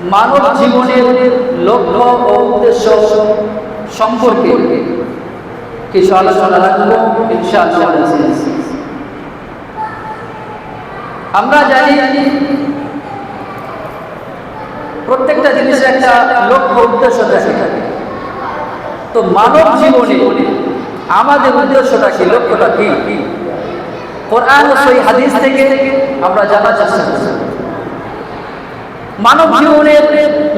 মানব জীবনের লক্ষ্য ও উদ্দেশ্য সম্পর্কে কিছু আলোচনা রাখব আমরা জানি প্রত্যেকটা জিনিসের একটা লক্ষ্য, উদ্দেশ্য থাকে। তো মানব জীবনে আমাদের উদ্দেশ্যটা কি, লক্ষ্যটা কি? কোরআন হাদিস থেকে আমরা জানার চেষ্টা করি মানব জীবনের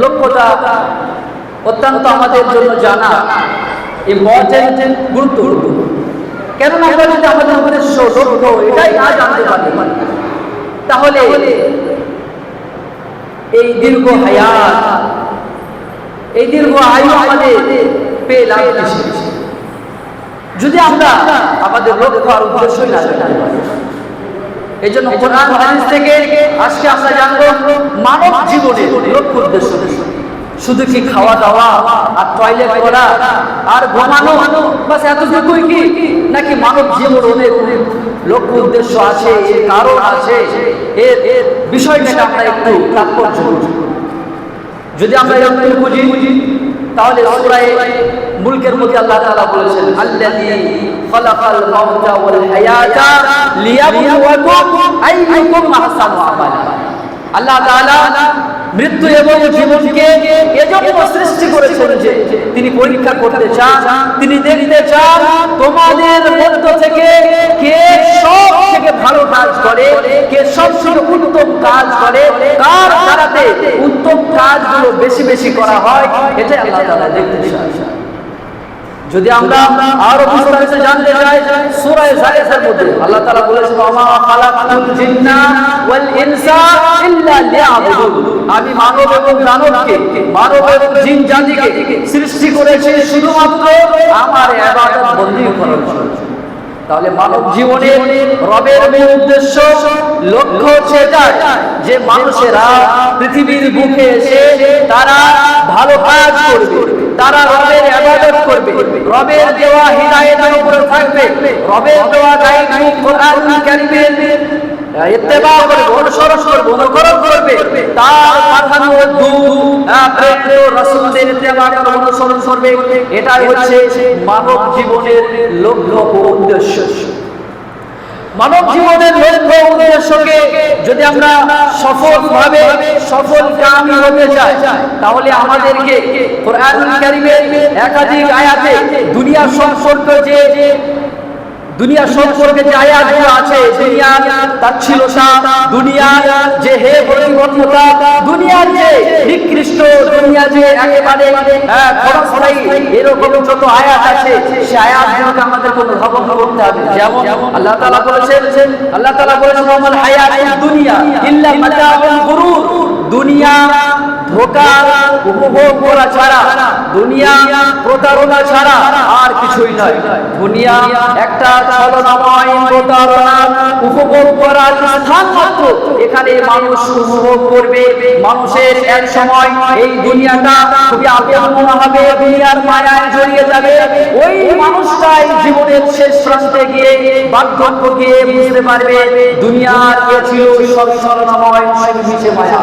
লক্ষ্যটা অত্যন্ত আমাদের জন্য জানা। ইম্পর্টেন্ট গুরুত্বপূর্ণ। কেননা আমরা যদি আমাদের উদ্দেশ্য লক্ষ্য এটাই না জানতে পারি তাহলে এই দীর্ঘ হায়াত, এই দীর্ঘ আয়ু আমাদের পেয়ে লাভ? যদি আমরা আমাদের লক্ষ্য আর উদ্দেশ্যই না জানতে পারি এই জন্য আমরা মানব লক্ষ্য উদ্দেশ্য শুধু কি খাওয়া দাওয়া আর টয়লেট করা আর ঘুমানো, বাস কি নাকি মানব জীবন অনেক লক্ষ্য উদ্দেশ্য আছে, এর কারণ আছে, এর এর বিষয়টা আমরা একটু তাৎপর্য। যদি আমরা বুঝি তাহলে সূরায়ে মুলকের মধ্যে আল্লাহ তাআলা বলেছেন, আল্লাযী খালাকাল মাউতা ওয়াল হায়াতা লিয়াবলুয়াকুম আইয়ুকুম আহসানু আমালা। আল্লাহ তাআলা মৃত্যু এবং জীবনকে এজন্য সৃষ্টি করেছেন যে তিনি পরীক্ষা করতে চান, তিনি দেখতে চান তোমাদের মধ্য থেকে কে সব থেকে ভালো কাজ করে, কে সব থেকে উত্তম কাজ করে, কার দ্বারাতে উত্তম কাজগুলো বেশি বেশি করা হয়, এটাই আল্লাহ তাআলা দেখতে চান। যদি আমরা আরও বিস্তারিত জানতে চাই, সূরা জারিয়াতের মধ্যে, আল্লাহ তাআলা বলেছেন আমা খালাকাতুল জিন্না ওয়াল ইনসা ইল্লা লিয়াবুদুন। আমি মানব এবং দানবকে মানব এবং জিন জাতিকে সৃষ্টি করেছি শুধুমাত্র আমার ইবাদত বন্দী করার জন্য। তাহলে মানব জীবনের রবের উদ্দেশ্য, লক্ষ্য হচ্ছে এটাই, যে মানুষেরা পৃথিবীর বুকে এসে তারা ভালো কাজ করবে, তারা রবের ইবাদত করবে, রবের দেওয়া হিদায়াতের উপরে থাকবে, রবের দেওয়া গাইড কোরআন কারীমের তার করবে। এটাই হচ্ছে মানব জীবনের লক্ষ্য উদ্দেশ্য। মানব জীবনের উদ্দেশ্যকে যদি আমরা সফল সফলভাবে সফল কামি হতে চাই, তাহলে আমাদেরকে একাধিক আয়াতে দুনিয়া সম্পর্কে যে দুনিয়া সম্পর্কে যে আয়াতগুলো আছে দুনিয়ার তাচ্ছিলতা দুনিয়ার যে হে প্রতিবদ্ধতা দুনিয়ার যে নিকৃষ্ট দুনিয়া যে একেবারে খরস্থায়ী এরকম যত আয়াত আছে সে আয়াতগুলোকে আমাদের কোনো ধাবন করতে হবে। যেমন আল্লাহ তাআলা বলেছেন আল্লাহ তাআলা বলেছেন আমাল হায়াতুদ দুনিয়া ইল্লা গুরুর। দুনিয়া ধোকার, উপভোগ করা ছাড়া, দুনিয়া প্রতারণা ছাড়া আর কিছুই নয়। দুনিয়া একটা ছলনাময় প্রতারণা উপভোগ করার স্থান মাত্র। এখানে মানুষ উপভোগ করবে। মানুষের এক সময় এই দুনিয়াটা খুবই আপন হবে, দুনিয়ার মায়ায় জড়িয়ে যাবে। ওই মানুষটাই জীবনের শেষ প্রান্তে গিয়ে বার্ধক্য গিয়ে বুঝতে পারবে, দুনিয়ার এ ছিল সব সব মিশে মায়া।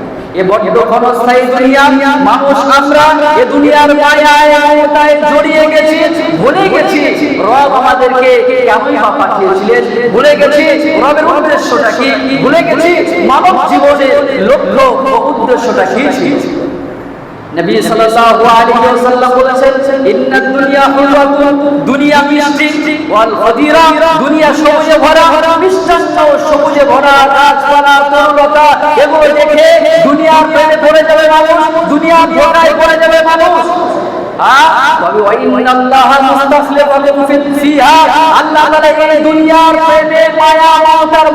এ বড্ড ক্ষণস্থায়ী দুনিয়া। মানুষ, আমরা এ দুনিয়ার মায়ায় জড়িয়ে গেছি, ভুলে গেছি। রব আমাদেরকে কেমন বা পাঠিয়েছিলেন? ভুলে গেছি রবের উদ্দেশ্যটা কি? ভুলে গেছি মানব জীবনের লক্ষ্য ও উদ্দেশ্যটা কি ছিল? নবী সাল্লাল্লাহু আলাইহি ওয়াসাল্লাম বলেছেন ইন্নাদ দুনিয়া হুলওয়াতুন দুনিয়া মিষ্টি ওয়াল খাদিরা, দুনিয়া সবুজে ভরা, মিষ্টান্ন ও সবুজে ভরা গাছপালা, তরুলতা, এগুলো দেখে দুনিয়ার প্রেমে পড়ে যাবে মানুষ, দুনিয়ার ধোকায় পড়ে যাবে মানুষ। তবে ওয়াইনাল্লাহ মুস্তাখলিফাকুম ফিহা। আল্লাহ তাআলা এই দুনিয়ার প্রেমে মায়া মমতার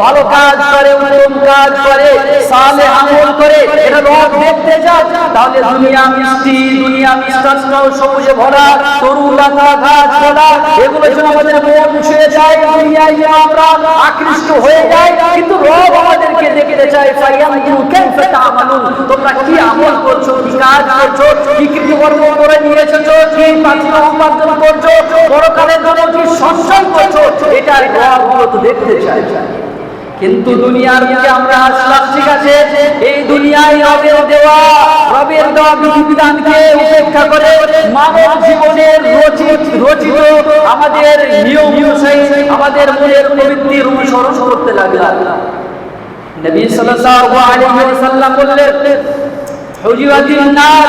ভালো কাজ করে, উত্তম কাজ করে, সালে আমল করে, এটা রব দেখতে চান। তাহলে দুনিয়া মিষ্টি, দুনিয়া মিষ্টান্ন, সবুজে ভরা, তরু, লতা, গাছ পালা এগুলো আমাদের মন ছুঁয়ে যায়, দুনিয়ায় আমরা আকৃষ্ট হয়ে যাই। কিন্তু রব আমাদেরকে দেখতে চায় ফায়ানজুরু কাইফা তা'মালুন? তোমরা কি আমল করছ, কি কাজ করছ, কি কৃতকর্ম করে নিয়ে এসেছ কি পাখির উপার্জন করছ, পরকালের জন্য কি সঞ্চয় করছ? এটা রব দেখতে চায়। কিন্তু দুনিয়ার দিকে আমরা আসলাম, ঠিক আছে? এই দুনিয়ায় রবের দেওয়া রবের দেওয়া বিধিবিধানকে উপেক্ষা করে মানব জীবনের রচিত রচিত আমাদের নিয়ম অনুযায়ী আমাদের মনের প্রবৃত্তির অনুসরণ করতে লাগলাম। নবী সাল্লাল্লাহু আলাইহি ওয়াসাল্লাম বললেন হুজিবাতিন নার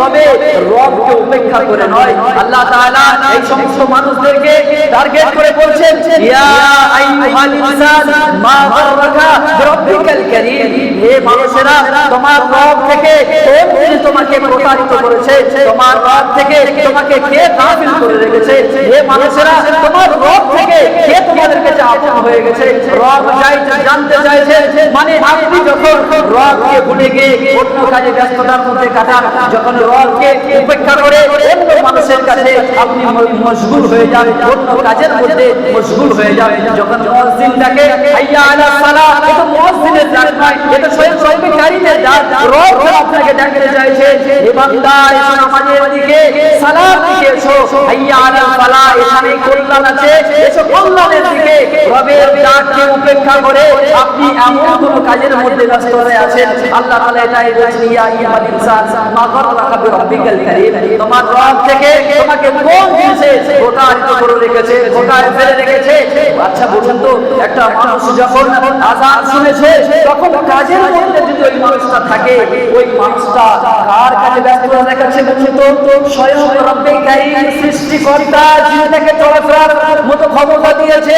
তবে রবকে উপেক্ষা করে নয় আল্লাহ এই সমস্ত মানুষদেরকে টার্গেট করে বলছেন মানুষেরা তোমার রব থেকে কোন জিনিস তোমাকে প্রতারিত করেছে, তোমার রব থেকে তোমাকে কে গাফিল করে রেখেছে? হে মানুষেরা, তোমার রব থেকে কে তোমাদের কাছে আপন হয়ে গেছে? রব চাই জানতে চাইছে মানে আপনি যখন রবকে ভুলে গিয়ে অন্য কাজে ব্যস্ততার মধ্যে কাটান, যখন রবকে উপেক্ষা করে অন্য মানুষের কাছে আপনি মশগুল হয়ে যান, অন্য কাজের মধ্যে মশগুল হয়ে যান, যখন ডাকে হাইয়া আলা সালাহ মুয়াজ্জিনের ডাক এটা স্বয়ং কর্মচারীদের ডাক রব আপনাকে ডাকতে চাইছে, হে বান্দা দিকে সালাত দিকে হাইয়া আলা সালাহ এখানে কল্যাণ আছে। এসো কল্যাণের দিকে, রবের ডাককে উপেক্ষা করে। আপনি এমন কোন কাজের মধ্যে ব্যস্ত হয়ে আছেন, আল্লাহ তাআলা এটাই বলছেন ইয়া আইয়ুহাল ইনসান, মা গাররাকা বিরাব্বিকাল কারীম। তোমার রব থেকে তোমাকে কোন জিনিসে প্রতারিত করে রেখেছে কোথায় ফেলে রেখেছে? আচ্ছা বলুন তো, একটা মানুষ যখন আজান শুনেছে তখন কাজের মধ্যে যদি ওই মানুষটা থাকে, ওই মানুষটা কার কাছে ব্যস্ত দেখাচ্ছে তো স্বয়ং সৃষ্টিকর্তা, যিনি তাকে চলাফেরার মতো ক্ষমতা দিয়েছে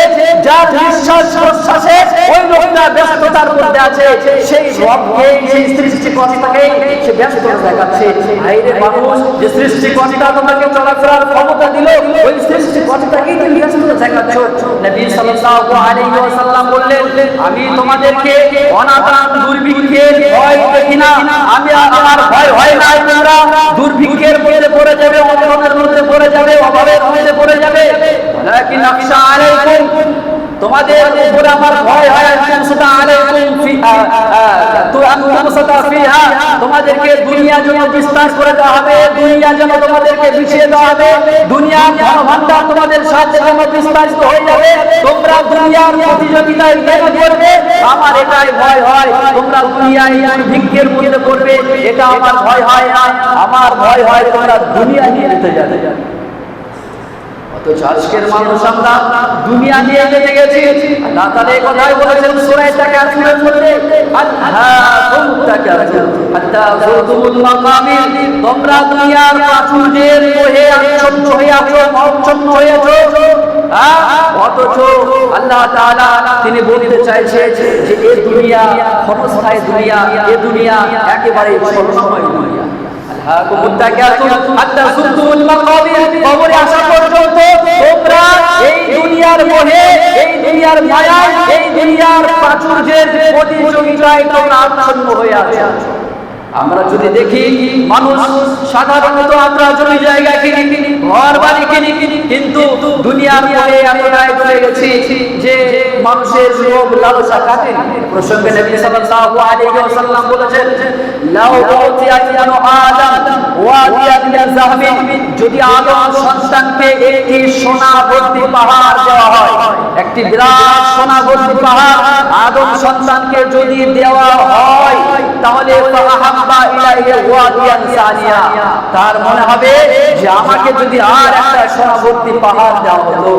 নিঃশ্বাস প্রশ্বাসে ওই লোকটা ব্যস্ততার মধ্যে আছে। সেই রবকে, সেই সৃষ্টিকর্তাকে সে ব্যস্ত দেখাচ্ছে। আইরে মানুষ, যে সৃষ্টিকর্তা তোমাকে চলাফেরার ক্ষমতা দিল, ওই ব্যস্ত আমি তোমাদেরকে অনাদান দুর্ভিক্ষের ভয় দেখি না। আমি আমার ভয় হয় না তোমরা দুর্ভিক্ষের মধ্যে পড়ে যাবে, অভাবের মধ্যে পড়ে যাবে, অভাবের মধ্যে পড়ে যাবে। লাকিন আখশা আলাইকুম। তোমাদের উপরে আমার ভয় হয় আলাইকুম ফিহা তোমাদেরকে দুনিয়া যেন বিস্তার করে দেওয়া হবে, দুনিয়া তোমাদেরকে বিছিয়ে দেওয়া হবে ধনভাণ্ডার তোমাদের সাথে যেন বিস্তারিত হয়ে যাবে, তোমরা দুনিয়ার প্রতিযোগিতায় আমার এটাই ভয় হয়, তোমরা দুনিয়ায় ভিক্ষের মধ্যে করবে, এটা আমার ভয় হয় না, আমার ভয় হয় তোমরা দুনিয়া নিয়ে যেতে যাবে। অথচ আজকের মানুষ আমরা দুনিয়া নিয়ে বেঁচে গেছি। আল্লাহ তাআলা এই কথাই বলেছেন সূরা তাকাসুরের মধ্যে আল্লাহুম তাকাসুর হাত্তা যুরতুমুল মাকাবির তোমরা দুনিয়ার প্রাচুর্যের মোহে আচ্ছন্ন হয়ে আছো মচ্ছন্ন হয়ে? আছো হ্যাঁ? অথচ আল্লাহ তাআলা তিনি বলতে চাইছে যে এই দুনিয়া ক্ষণস্থায়ী দুনিয়া, এ দুনিয়া একেবারে স্বর্ণময় দুনিয়া। কবরে আসা পর্যন্ত তোমরা এই দুনিয়ার মোহে, এই দুনিয়ার মায়ায়, এই দুনিয়ার প্রাচুর্যের প্রতিযোগিতায় তোমরা আচ্ছন্ন হয়ে আছো। আমরা যদি দেখি মানুষ সাধারণত আমরা জমি জায়গা কিনি ঘর বাড়ি কিনি, কিন্তু দুনিয়ার পরে এতটাই চলে গেছি যে মানুষের লোভ লালসা কাটে প্রসঙ্গে নবী সাল্লাল্লাহু আলাইহি ওয়াসাল্লাম বলেছেন, লাউ উতিয়া ইবনু আদম যাহাবিন যদি আদম সন্তানকে একটি সোনা ভর্তি পাহাড় দেওয়া হয়। একটি বিরাট সোনা ভর্তি পাহাড় আদম সন্তানকে যদি দেওয়া হয়, তাহলে তার মনে হবে যে আমাকে যদি আর একটা সোনা ভর্তি পাহাড় দেওয়া হতো।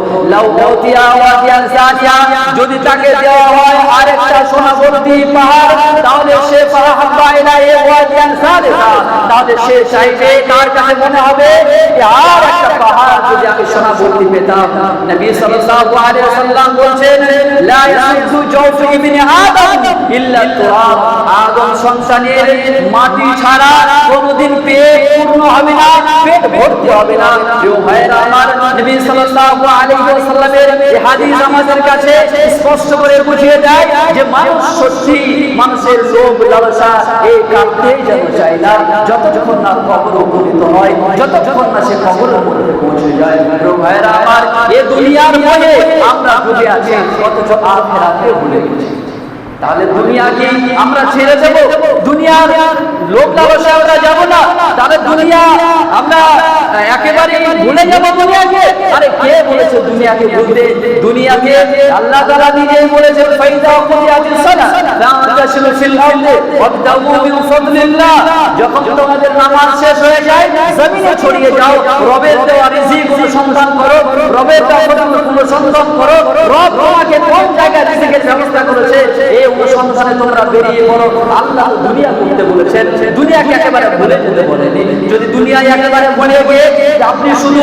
যদি তাকে দেওয়া হয় আর একটা সোনা ভর্তি পাহাড়, তাহলে সে তাহলে সে চাইবে, তার কাছে মনে হবে আর একটা পাহাড় যদি আমি সোনা ভর্তি পেতাম, নবী সাল্লাল্লাহু আলাইহি মাটি ছাড়া কোনোদিন পেট পূর্ণ হবে না, পেট ভর্তি হবে না। প্রিয় ভাইরা আমার নবী সাল্লাল্লাহু স্পষ্ট করে বুঝিয়ে দেয় যে মানুষ সত্যি মানুষের লোভ লালসা এই কাটতেই যেন চায় না। যতক্ষণ কবর উপনীত হয়, যতক্ষণ না সে মধ্যে পৌঁছে যায় প্রিয় ভাইরা আমার এ দুনিয়ার মনে আমরা ডুবে আছি অথচ আখেরাতে ভুলে গেছি তাহলে দুনিয়াকে আমরা ছেড়ে দেব। দুনিয়ার লোক লালসা আমরা যাব না। তাহলে দুনিয়া আমরা একেবারে ভুলে যাব দুনিয়াকে। আরে কে বলেছে দুনিয়াকে ভুলতে? দুনিয়াকে আল্লাহ তাআলা নিজেই বলেছেন, ফাইদা কুতিয়াতিস সালাহ ফান্তাশিরু ফিল আরদি, ওয়াবতাগু মিন ফাদলিল্লাহ। যখন তোমাদের নামাজ শেষ হয়ে যায়, জমিনে ছড়িয়ে যাও, রবের দেওয়া রিজিক অনুসন্ধান করো, রবের দেওয়া অনুসন্ধান করো। রব তোমাকে কোন জায়গায় রিজিকের ব্যবস্থা করেছে? এই অনুসন্ধানে তোমরা বেরিয়ে পড়ো, আল্লাহ দুনিয়া করতে বলেছেন। দুনিয়াকে একেবারে ভুলে যেতে বলেনি। যদি দুনিয়া একেবারে ভুলে গিয়ে আপনি শুধু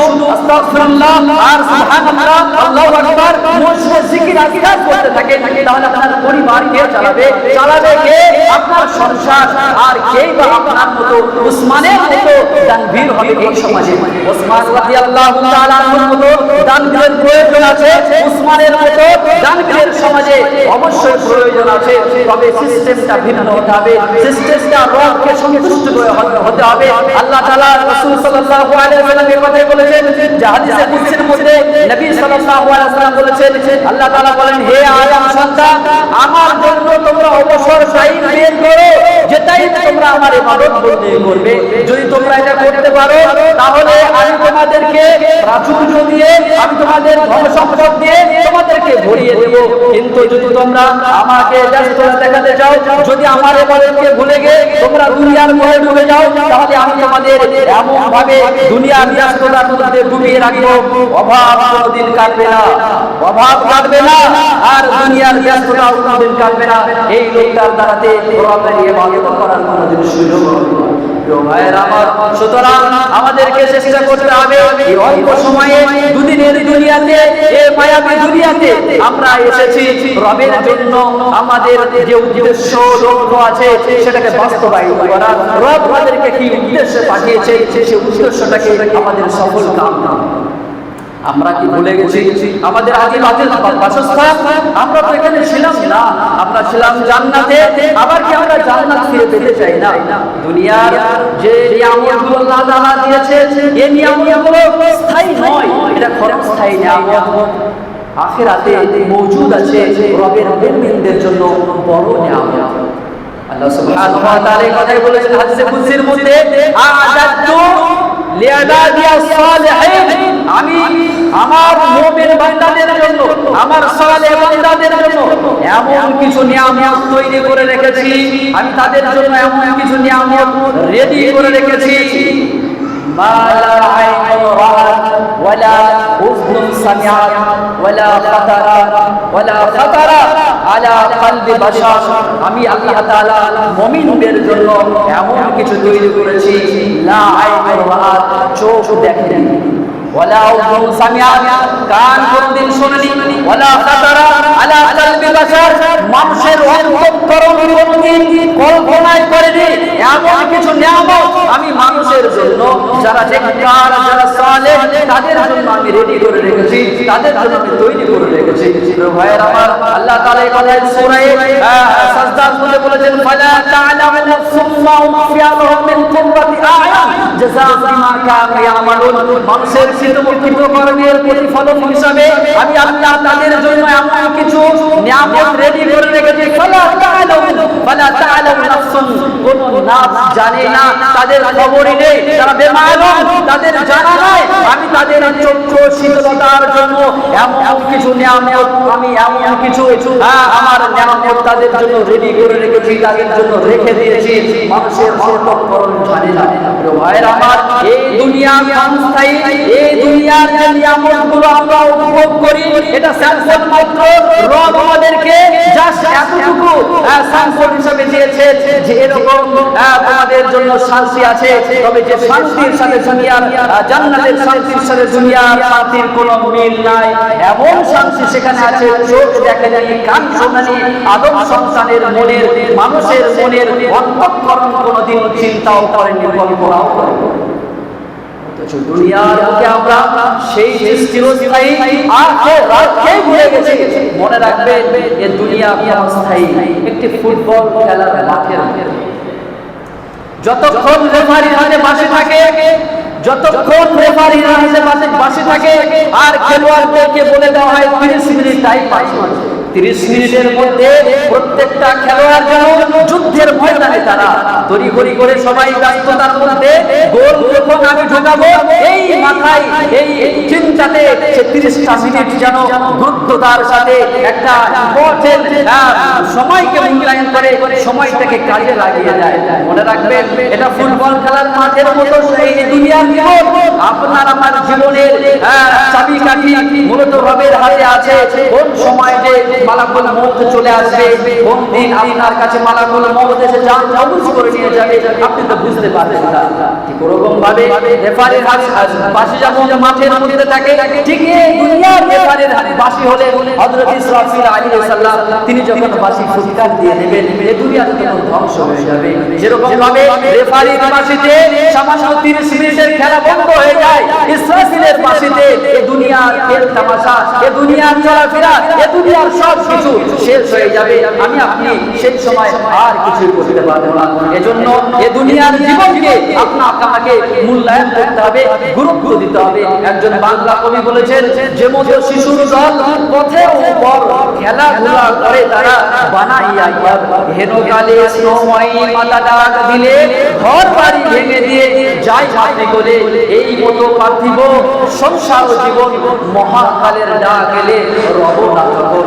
সমাজে। প্রয়োজন আছে। উসমানের মতো সমাজে অবশ্যই প্রয়োজন তবে সিস্টেমটা ভিন্ন হতে হবে। সিস্টেমটা রবকে সন্তুষ্ট হতে- হবে। আল্লাহ তাআলা রাসূল সাল্লাল্লাহু আলাইহি ওয়াসাল্লাম এই বলেছেন যে হাদিসে কুদসির মধ্যে নবী সাল্লাল্লাহু আলাইহি ওয়াসাল্লাম বলেছেন, আল্লাহ তাআলা বলেন, হে আদম সন্তান, আমার জন্য তোমরা অবসর টাইম বের করো যে টাইম তোমরা আমার ইবাদত করবে। যদি তোমরা এটা করতে পারো, তাহলে আমি তোমাদেরকে প্রাচুর্য দিয়ে, আমি তোমাদের ধন সম্পদ দিয়ে তোমাদেরকে ভরিয়ে দেব। কিন্তু যদি তোমরা আমাকে চাও, যদি আমার ইবাদতকে ভুলে গিয়ে তোমরা দুনিয়ার মোহে ডুবে যাও, তাহলে আমি তোমাদের দুনিয়ার ব্যস্ততার মধ্যে ডুবিয়ে রাখব। অভাব কোনোদিন কাটবে না। অভাব কাটবে না, আর দুনিয়ার ব্যস্ততা কোনোদিন কাটবে না। এই লোকটার দ্বারাতে রবের ইবাদত। সুতরাং আমাদেরকে চেষ্টা করতে আমরা এসেছি আমাদের যে উদ্দেশ্য সেটাকে বাস্তবায়িত করা রব আমাদেরকে কি উদ্দেশ্যে পাঠিয়েছে সেই উদ্দেশ্যটাকে আমাদের সফল কাম আমরা কি ভুলে গেছি? আমাদের আদি বাতিল বাসস্থান? আমরা তো এখানে ছিলাম না। আমরা ছিলাম জান্নাতে। আবার কি আমরা জান্নাত ফিরে পেতে চাই না? দুনিয়ার যে নিয়ামতগুলো আল্লাহ তাআলা দিয়েছে এই নিয়ামতগুলো স্থায়ী নয়। এটা ক্ষণস্থায়ী নিয়ামত। আখিরাতে মজুদ আছে রবের মুমিনদের জন্য বড় নিয়ামত। আল্লাহ সুবহানাহু ওয়া তাআলা কথাই বলেছেন হাদিসে কুদসির মধ্যে আ'আদাতু আমি আমার মুমিন বান্দাদের জন্য, আমার সালেহ বান্দাদের জন্য এমন কিছু নিয়ামত করে রেখেছি। আমি তাদের জন্য এমন কিছু নিয়ামত রেডি করে রেখেছি। মা লা আইনু রাআত ওয়ালা উযনুন সামিআত, ওয়ালা খাতারা ওয়ালা খাতারা আলা কলবি বাশার। আমি আল্লাহ তাআলা মুমিনদের জন্য এমন কিছু তৈরি করেছি। লা আইনু রাআত চোখ দেখেনি। ওয়ালা উযনুন সামিআত, কান কোনদিন শুনেনি। ওয়ালা খাতারা আলা কলবি বাশার, মানুষের অন্তঃকরণ কোনদিন কল্পনায় এমন কিছু নিয়ামত আমি মানুষের জন্য, যারা নেককার, যারা সালেহ, তাদের জন্য আমি রেডি করে রেখেছি, তাদের জন্য আমি তৈরি করে রেখেছি। ভাইয়ের আমার, আল্লাহ তাআলা কথায় সূরা সাজদার মধ্যে বলেছেন, ফালা তা'লামু নাফসুম মা উখফিয়া লাহুম মিন কুররাতি আ'য়ুন। জাযাআ বিমা কানু ইয়ামালুন। মানুষের কৃতকর্ম কর্মের কোন নাফস জানে না তাদের খবরই নেই। তারা বেমালুম নাই। আমি তাদের চক্ষু কিছু নিয়ামত আমি এমন কিছু হ্যাঁ, আমার নিয়ামত রেডি করে রেখেছি তাদের রেখে দিয়েছি। মানুষের অন্তঃকরণ জানে না। ভাইয়ের আমার এই দুনিয়া ক্ষণস্থায়ী এই দুনিয়ার যে নিয়ামতগুলো আমরা উপভোগ করি এটা স্যাম্পল মাত্র। রব আমাদেরকে জাস্ট এতটুকু স্যাম্পল হিসেবে দিয়েছে যে এরকম আহ, তোমাদের জন্য শান্তি আছে। তবে যে শান্তির সাথে দুনিয়ার আহ, জান্নাতের শান্তির সাথে দুনিয়ার শান্তির কোনো মিল নাই। এমন শান্তি সেখানে আছে চোখ দেখে জানি কান শোনানি আদম সন্তানের মনের মানুষের মনের অন্তঃকরণ কোনোদিন চিন্তাও করেনি কল্পনাও করেনি। দুনিয়ার বুকে আমরা সেই যে চিরস্থায়ী আর রাতকে ভুলে গেছি, মনে রাখবেন এ দুনিয়া ক্ষণস্থায়ী একটি ফুটবল খেলার মাঠের। যতক্ষণ রেফারির হাতে বাসে থাকে, যতক্ষণ রেফারির হাতে বাসে থাকে, আর খেলোয়াড়দেরকে বলে দেওয়া হয়, তিরিশ মিনিট টাইম পাইছে তিরিশ মিনিটের মধ্যে প্রত্যেকটা খেলোয়াড় যেন যুদ্ধের ময়দানে তারা তড়িঘড়ি করে সবাই ব্যস্ততার মধ্যে গোল যখন আমি ঢোকাবো এই মাথায় এই চিন্তাতে সে তিরিশটা মিনিট যেন দ্রুততার সাথে একটা সময়কে মূল্যায়ন করে সময়টাকে কাজে লাগিয়ে দেয়। মনে রাখবেন এটা ফুটবল খেলার মাঠের মতো সেই দুনিয়ার জীবন আপনার আমার জীবনের আহ, চাবিকাঠি মূলত রবের হাতে আছে। কোন সময় যে মালাকুল মৌত চলে আসবে। কোন দিন আপনার কাছে মালাকুল মৌত এসে করে নিয়ে যাবে, আপনি তো বুঝতে পারবেন না। ঠিক ওরকম ভাবে বাসি মাঠের মধ্যে থাকে, ঠিক দুনিয়ার বাসি হলে হযরত ইসরাফিল তিনি যখন বাসি ফুটকার দিয়ে দুনিয়াতে তখন ধ্বংস হয়ে যাবে। যেরকম ভাবে রেফারির বাসিতে সামান্য 30 মিনিটের খেলা বন্ধ হয়ে যায়। ইসরাফিলের বাসিতে এই দুনিয়ার খেল তামাশা এই দুনিয়ার চলাফেরা এই দুনিয়ার সব কিছু শেষ হয়ে যাবে। আমি, আপনি সেই সময় আর কিছু করতে পারব না। এজন্য এই দুনিয়ার জীবনকে আপনা আপনাকে মূল্যায়ন করতে হবে, গুরুত্ব দিতে হবে। একজন বাংলা কবি বলেছেন, যে মতো শিশুর দল পথে খেলাধুলা করে তারা বানাইয়া ঘর হেন কালে মাতা ডাক দিলে ঘর বাড়ি ভেঙে দিয়ে যাই হাতে করে, এই মতো পার্থিব সংসার জীবন মহাকালের ডাক এলে রব না তখন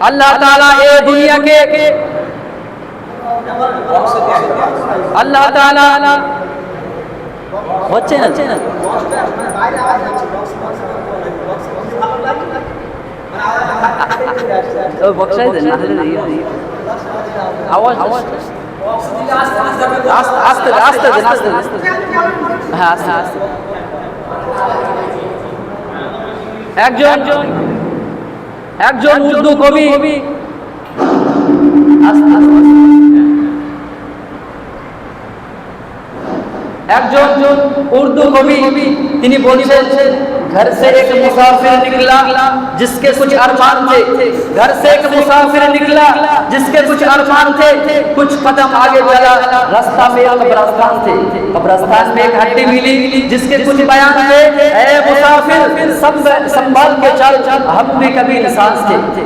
আল্লাহ তাআলা এই দুনিয়াকে আল্লাহ তাআলা হচ্ছে না? হচ্ছে না। দেন না আওয়াজ আওয়াজ আস্তে আস্তে আস্তে আস্তে দেন, আস্তে দেন। হ্যাঁ আস্তে আস্তে। একজন। একজন উর্দু কবি। আস্তে একজন উর্দু কবি তিনি বলছেন घर से एक मुसाफिर निकला जिसके कुछ अरमान थे घर से एक मुसाफिर निकला जिसके कुछ अरमान थे कुछ कदम आगे चला रास्ता में एक कब्रस्तान थे कब्रस्तान में एक हड्डी मिली जिसके कुछ बयान थे ए मुसाफिर सब संभाल के चल हम भी कभी इंसान थे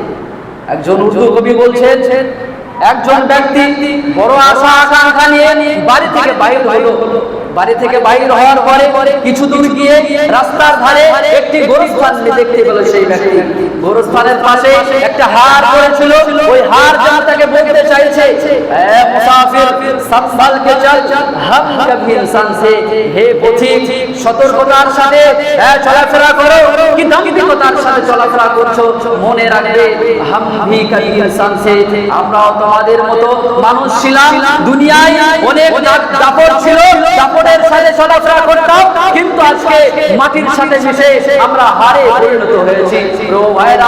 একজন উর্দু কবি বলছেন একজন ব্যক্তি বড় আশা আকাঙ্ক্ষা নিয়ে বাড়ি থেকে বাইর হলো বাড়ি থেকে বাইর হওয়ার পরে কিছু দূর গিয়ে রাস্তার ধারে একটি গোরস্থান দেখতে পেল সেই ব্যক্তি। গোরস্থানের পাশে একটা হার পড়েছিল। ওই হার যেন তাকে বলতে চাইছে, এ মুসাফির সম্ভাল কে চল ইনসান সে, হে সতর্কতার সাথে চলাফেরা করো, কি সাথে চলাফেরা করছ, মনে রাখবে ভি ইনসান সে, আমরাও তোমাদের মতো মানুষ ছিলাম, দুনিয়ায় অনেক দাপট ছিল দাপটের সাথে চলাফেরা করতাম কিন্তু আজকে মাটির সাথে মিশে আমরা হারে পরিণত হয়েছি।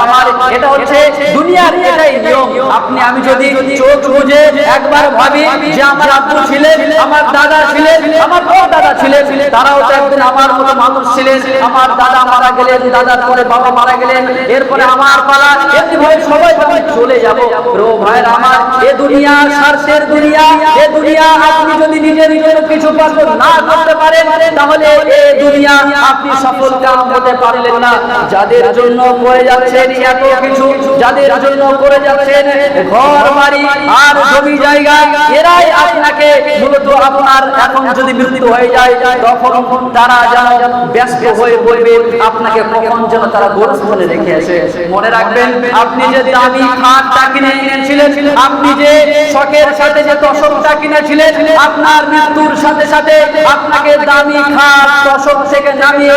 আমার, এটা হচ্ছে দুনিয়ার এটাই নিয়ম। আপনি, আমি যদি চোখ বুঝে একবার ভাবি যে আমার আব্বু ছিলেন, আমার দাদা ছিলেন, আমার বড় দাদা ছিলেন, তারাও তো একদিন আমার মতো মানুষ ছিলেন। আমার দাদা মারা গেলেন, দাদার পরে বাবা মারা গেলেন, এরপরে আমার পালা, এমনি ভাবে সবাই আমি চলে যাব। রো ভাইরা আমার, এ দুনিয়া সার্সের দুনিয়া, এ দুনিয়া আপনি যদি নিজের জন্য কিছু পাগল না করতে পারেন, তাহলে এ দুনিয়া আপনি সফল কাম হতে পারলেন না। যাদের জন্য করে যাচ্ছেন এত কিছু, যাদের জন্য করে যাচ্ছেন ঘর, বাড়ি আর জমি জায়গা, এরাই আপনাকে মূলত আপনার এখন যদি মৃত্যু হয়ে যায়, তখন তারা যেন ব্যস্ত হয়ে বলবে আপনাকে কখন যেন তারা গোরস্থানে রেখে আসে। মনে রাখবেন, আপনি যে দামি খাটটা কিনে এনেছিলেন, আপনি যে শখের সাথে যে দশকটা কিনেছিলেন, আপনার মৃত্যুর সাথে সাথে আপনাকে দামি খাট দশক থেকে নামিয়ে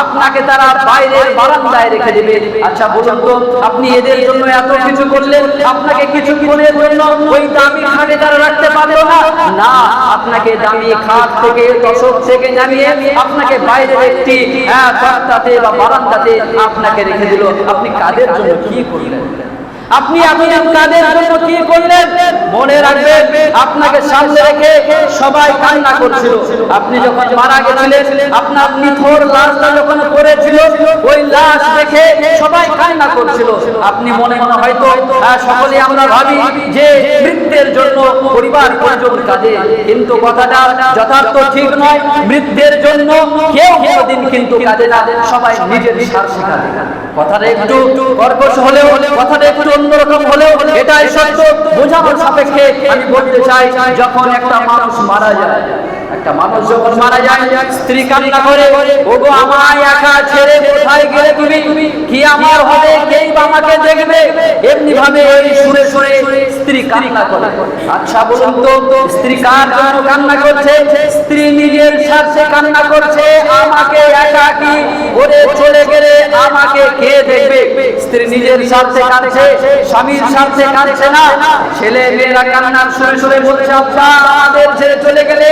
আপনাকে তারা বাইরের বারান্দায় রেখে দেবে। আচ্ছা বলুন তো, আপনি এদের জন্য এত কিছু করলেন? আপনাকে কিছু কিছুক্ষণের জন্য ওই দামি খাটে তারা রাখতে পারল না? না, আপনাকে দামি খাট থেকে দশক থেকে নামিয়ে আপনাকে বাইরের একটি হ্যাঁ বা বারান্দাতে আপনাকে রেখে দিল। আপনি কাদের জন্য কি করলেন? আপনি আপনি কাদের জন্য কি করলেন? মনে রাখবেন, আপনাকে সামনে রেখে সবাই কান্না করছিল। আপনি যখন মারা গেছিলেন, আপনার নিথর লাশটা যখন পড়েছিল, ওই লাশ দেখে সবাই কান্না করছিল। আপনি মনে মনে হয়তো সকলে আমরা ভাবি যে মৃত্যুর জন্য পরিবার পরিজন কাঁদে। কিন্তু কথাটা যথার্থ ঠিক নয়। মৃত্যুর জন্য কেউ কোনোদিন কিন্তু কাঁদে না। সবাই নিজের স্বার্থে কাঁদে। কথাটা একটু কর্কশ হলেও, কথাটা একটু অন্যরকম হলেও, এটাই সত্য। বোঝানোর সাপেক্ষে আমি বলতে চাই, যখন একটা মানুষ মারা যায় একটা মানুষ যখন মারা যায়, স্ত্রী কান্না করে, ওগো, আমায় একা ছেড়ে কোথায় গেলে তুমি? কি আমার হবে? কেই দেখবে? এমনি ভাবে সুরে সুরে স্ত্রী কান্না করে। আচ্ছা বলুন তো, স্ত্রী কার জন্য কান্না করছে? স্ত্রী নিজের স্বার্থে কান্না করছে, আমাকে একাকি করে চলে গেলে? আমাকে কে দেখবে? স্ত্রী নিজের স্বার্থে কাঁদছে, স্বামীর স্বার্থে কাঁদছে না। ছেলে মেয়েরা কান্নার সুরে সুরে বলছে আমাদের ছেড়ে চলে গেলে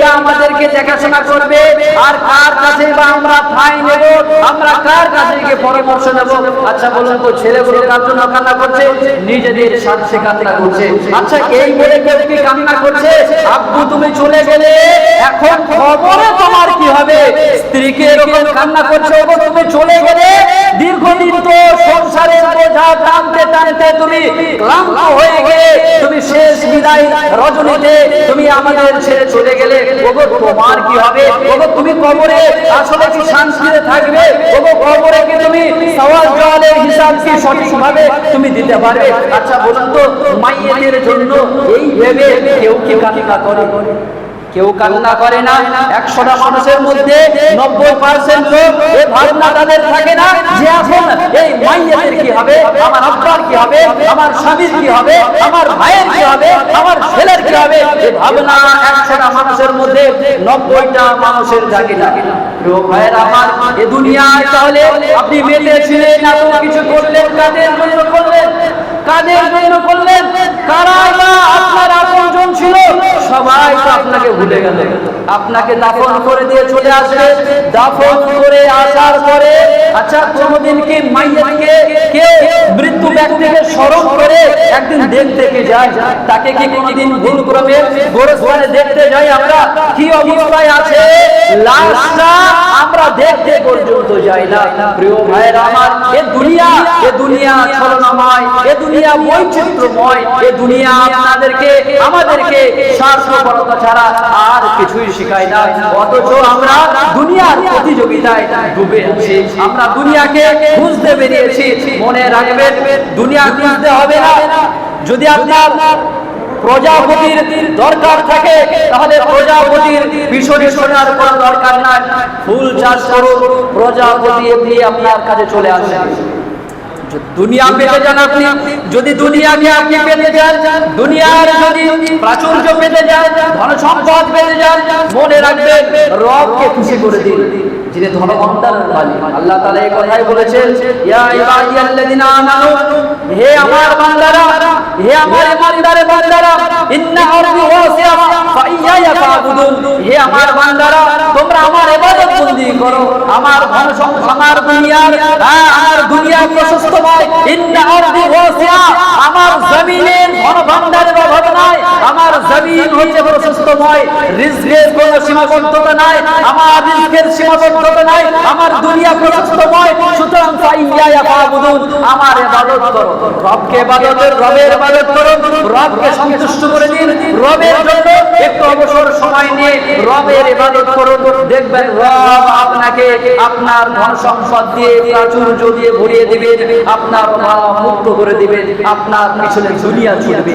বা আমাদেরকে দেখাশোনা করবে আর কার কাছে আমরা ঠাঁই নেব? আমরা কার কাছে গিয়ে পরামর্শ নেব? আচ্ছা বলুন তো, ছেলেগুলো কার জন্য কান্না করছে? নিজেদের স্বার্থে কান্না করছে। আচ্ছা এই বলে কেউ কি কান্না করছে? আব্বু, তুমি চলে গেলে এখন খবরে তোমার কি হবে? স্ত্রীকে এরকম কান্না করছে, ওগো, তুমি চলে গেলে দীর্ঘদিন তো সংসারের বোঝা টানতে টানতে তুমি ক্লান্ত হয়ে গেলে তুমি শেষ বিদায় রজনীতে তুমি আমাদের ছেড়ে চলে গেলে, ওগো, তোমার কি হবে? ওগো, তুমি কবরে আসলে কি শান্তিতে থাকবে? ওগো, কবরে কি তুমি সওয়াল জওয়ালের হিসাব কি সঠিকভাবে তুমি দিতে পারবে? আচ্ছা বলুন তো, মাইয়েদের জন্য এই ভেবে কেউ কি কান্না করে? কেউ কান্না করে না। একশোটা মানুষের মধ্যে নব্বই পার্সেন্ট লোক এ ভাবনা তাদের থাকে না যে এখন এই মাইয়েদের কি হবে, আমার আব্বার কি হবে, আমার স্বামীর কি হবে, আমার ভাইয়ের কি হবে, আমার ছেলের কি হবে? এই ভাবনা একশোটা মানুষের মধ্যে নব্বইটা মানুষের থাকে না। দুনিয়ায় তাহলে আপনি মেতে ছিলেন এত কিছু করলেন কাদের করলেন? কাদের জন্য করলেন? কারা আপনার আপনজন ছিল? সবাই তো আপনাকে ভুলে গেল। আপনাকে দাফন করে দিয়ে চলে আসবে। দাফন করে আসার পরে আচ্ছা কোনদিন কি মাইয়াকে কে মৃত্যু ব্যক্তিকে স্মরণ করে একদিন দেখতে কি যায়? তাকে কি কোনদিন ভুল ক্রমে গোরস্থানে দেখতে যাই আমরা? কি অবস্থায় আছে? লাশটা আমরা দেখতে পর্যন্ত যাই না। প্রিয় ভাইয়ের আমার, এ দুনিয়া এ দুনিয়া ছলনাময়, এ দুনিয়া বৈচিত্র্যময় এ দুনিয়া আপনাদেরকে, আমাদেরকে স্বার্থপরতা ছাড়া আর কিছুই শেখায় না। অথচ আমরা দুনিয়ার প্রতিযোগিতায় ডুবে আছি। আমরা দুনিয়াকে বুঝতে বেরিয়েছি। মনে রাখবেন, দুনিয়া বুঝতে হবে না। যদি আপনার প্রজাপতির দরকার থাকে, তাহলে প্রজাপতির পিছনে শোনার কোনো দরকার নাই। ফুল চাষ করুন, প্রজাপতি এমনি আপনার কাছে চলে আসে। দুনিয়া পেতে যান আপনি, যদি দুনিয়াকে আপনি পেতে যান, দুনিয়ার যদি প্রাচুর্য পেতে যান ধন সম্পদ পেতে যান, মনে রাখবেন রবকে খুশি করে দিন। যিনি ধনবন্তার মালিক আল্লাহ তাআলা এই কথাই বলেছেন হে আমার বান্দারা, হে আমার বান্দারে বান্দারা, ইন্না ফাইয়ায়া ফাবুদুন, হে আমার বান্দারা, তোমরা আমার ইবাদত বন্দি করো, আমার ধন আমার দুনিয়ার দুনিয়া প্রশস্তময় ইন্না ওয়াসিআ আমার অভাব নাই, আমার জমিন হচ্ছে প্রশস্তময় রিজকের কোনো সীমাবদ্ধতা নাই, আমার রিজকের আমার দুনিয়া সুতরাং ফাবুদুন, আমার ইবাদত করো। রবকে ইবাদতের, রবের ইবাদত করো, রবকে সন্তুষ্ট করে দিন রবের জন্য একটু অবসর সময় নিয়ে রবের ইবাদত দেখবেন রব আপনাকে আপনার ধন সম্পদ দিয়ে প্রাচুর্য দিয়ে ভরিয়ে দিবেন, আপনার মুক্ত করে দিবেন, আপনার পিছনে দুনিয়া ছুটবে।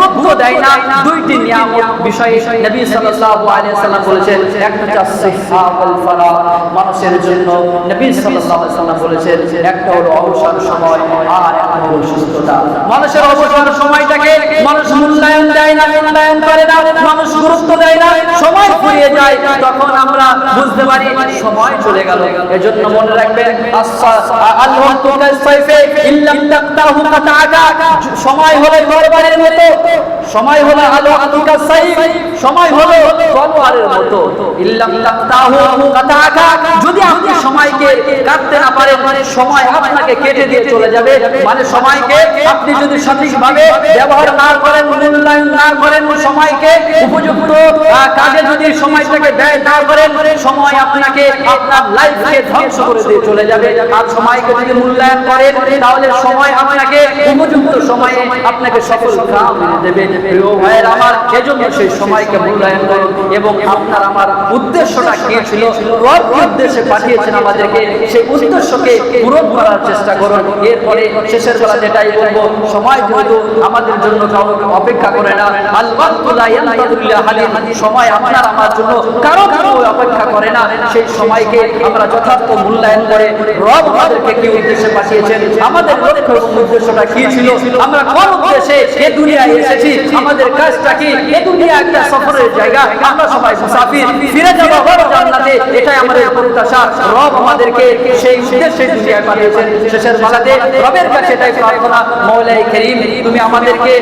দেয় না, দুইটি নিয়ামত বিষয়ে নবী সাল্লাল্লাহু আলাইহি সাল্লাম বলেছেন একটা হচ্ছে সিহা ফারাহ মানুষের জন্য নবী সাল্লাল্লাহু আলাইহি সাল্লাম বলেছেন, একটা হলো অবসর সময় আর একটা হলো সুস্থতা মানুষের অবসর সময়টাকে মানুষ মূল্যায়ন দেয় না, মূল্যায়ন করে না, মানুষ গুরুত্ব দেয় না, সময় ফুরিয়ে যায়, তখন আমরা বুঝতে পারি সময় চলে গেল। এজন্য মনে রাখবেন আল্লাহ সময় হলো তরবারের মতো। সময় হলো আলো আতুকা সাইফ সময় হলো তলোয়ারের মতো। ইল্লাম তাকতাহু কাতাআকা যদি আপনি সময়কে কাটতে না পারেন, সময় আপনাকে কেটে দিয়ে চলে যাবে। মানে সময়কে আপনি যদি সঠিকভাবে ব্যবহার না করেন, মূল্যায়ন না করেন সময়কে উপযুক্ত কাজে যদি সময়টাকে ব্যয় না করেন, সময় আপনাকে আপনার লাইফকে ধ্বংস করে দিয়ে চলে যাবে। আর সময়কে যদি মূল্যায়ন করেন, তাহলে সময় আপনাকে উপযুক্ত সময়ে আপনাকে সফল কাম দেবে। প্রিয় ভাইয়ের আমার এজন্য সেই সময়কে মূল্যায়ন করুন এবং আপনার আমার উদ্দেশ্যটা কি ছিল? উদ্দেশ্যে পাঠিয়েছেন আমাদেরকে? সেই উদ্দেশ্যকে পূরণ করার চেষ্টা করুন। এরপরে শেষের বেলা যেটাই বলব, সময় যেহেতু আমাদের জন্য কাউকে অপেক্ষা করে না সময় আপনার আমার জন্য কারও কারও অপেক্ষা করে না। সেই সময়কে আমরা যথার্থ মূল্যায়ন করে রব আমাদেরকে কি উদ্দেশ্যে পাঠিয়েছেন? আমাদের উদ্দেশ্যটা কি ছিল? আমরা কোন উদ্দেশ্যে এ দুনিয়ায় এসেছি? আমাদের কাজটা কি? একটা সফরের জায়গা। আমরা সবাই মুসাফির। ফিরে যাব বড় জান্নাতে, এটাই আমাদের প্রত্যাশা। রব আমাদেরকে সেই উদ্দেশ্যে দুনিয়ায় পাঠিয়েছেন। শেষের বেলাতে রবের কাছে এটাই প্রার্থনা, মৌলাই করিম, তুমি আমাদেরকে